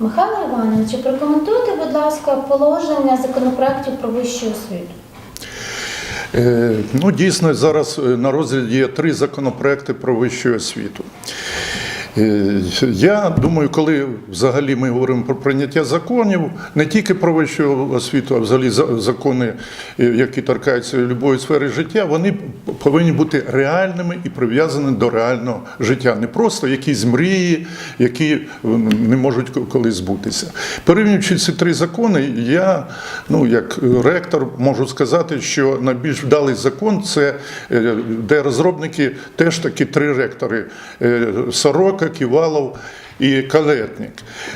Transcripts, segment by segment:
Михайло Івановичу, прокоментуйте, будь ласка, положення законопроектів про вищу освіту. Е, Ну, дійсно, зараз е, на розгляді є три законопроекти про вищу освіту. Е, Я думаю, коли взагалі ми говоримо про прийняття законів, не тільки про вищу освіту, а взагалі закони, е, які торкаються любої сфери життя, вони повинні бути реальними і прив'язані до реального життя. Не просто якісь мрії, які не можуть колись збутися. Порівнюючи ці три закони, я, ну як ректор, можу сказати, що найбільш вдалий закон це е, де розробники теж такі три ректори: е, Сорока, Ківалов. І калетник.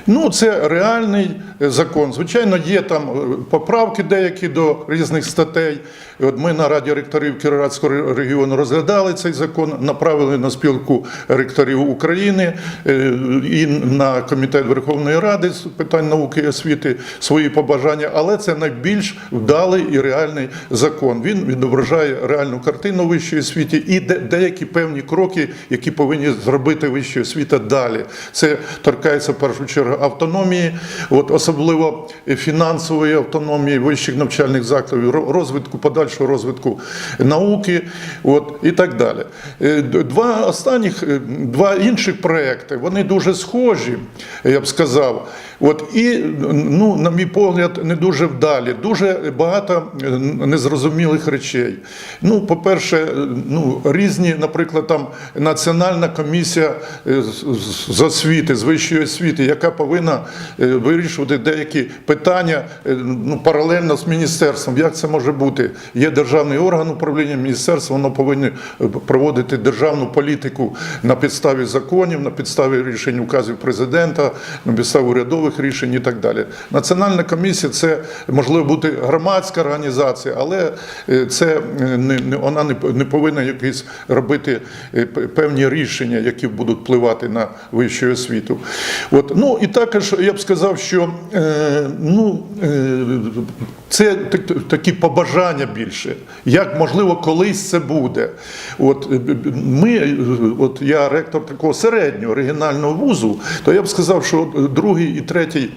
Ну, це реальний е, закон. Звичайно, є там е, поправки деякі до різних статей. От ми на Раді ректорів Кіровоградського регіону розглядали цей закон, направили на спілку ректорів України е, і на комітет Верховної Ради з питань науки і освіти свої побажання, але це найбільш вдалий і реальний закон. Він відображає реальну картину вищої освіти і деякі певні кроки, які повинні зробити вища освіта далі. Це торкається в першу чергу автономії, от особливо фінансової автономії вищих навчальних закладів, розвитку, подальшого розвитку науки, от і так далі. Е, Два останніх, е, два інших проекти, вони дуже схожі, я б сказав. От і, ну, на мій погляд, не дуже вдалі, дуже багато е, незрозумілих речей. Ну, по-перше, ну, різні, наприклад, там Національна комісія з- з освіти, з вищої освіти, яка повинна е, вирішувати деякі питання е, ну, паралельно з міністерством. Як це може бути? Є державний орган управління міністерства, воно повинно е, проводити державну політику на підставі законів, на підставі рішень указів президента, на підставі урядових рішень і так далі. Національна комісія це можливо бути громадська організація, але це не, вона не, повинна якісь робити певні рішення, які будуть впливати на вищу освіту. От ну і також я б сказав, що е, ну е, це так- такі побажання більше, як можливо колись це буде. От е, ми, е, от я ректор такого середнього регіонального вузу, то я б сказав, що другий і третій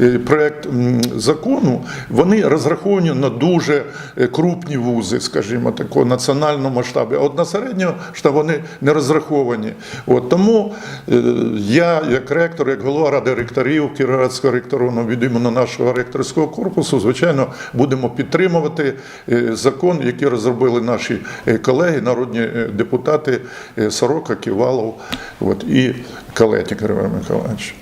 е, проект закону вони розраховані на дуже крупні вузи, скажімо, такого національного масштабу. А от на середнього штабу вони не розраховані. От тому е, як ректор, як голова ради ректорів Кіровоградського ректору від імені нашого ректорського корпусу, звичайно, будемо підтримувати е, закон, який розробили наші е, колеги, народні е, депутати Сорока, Ківалов от, і Калетік Григорій Миколаївич.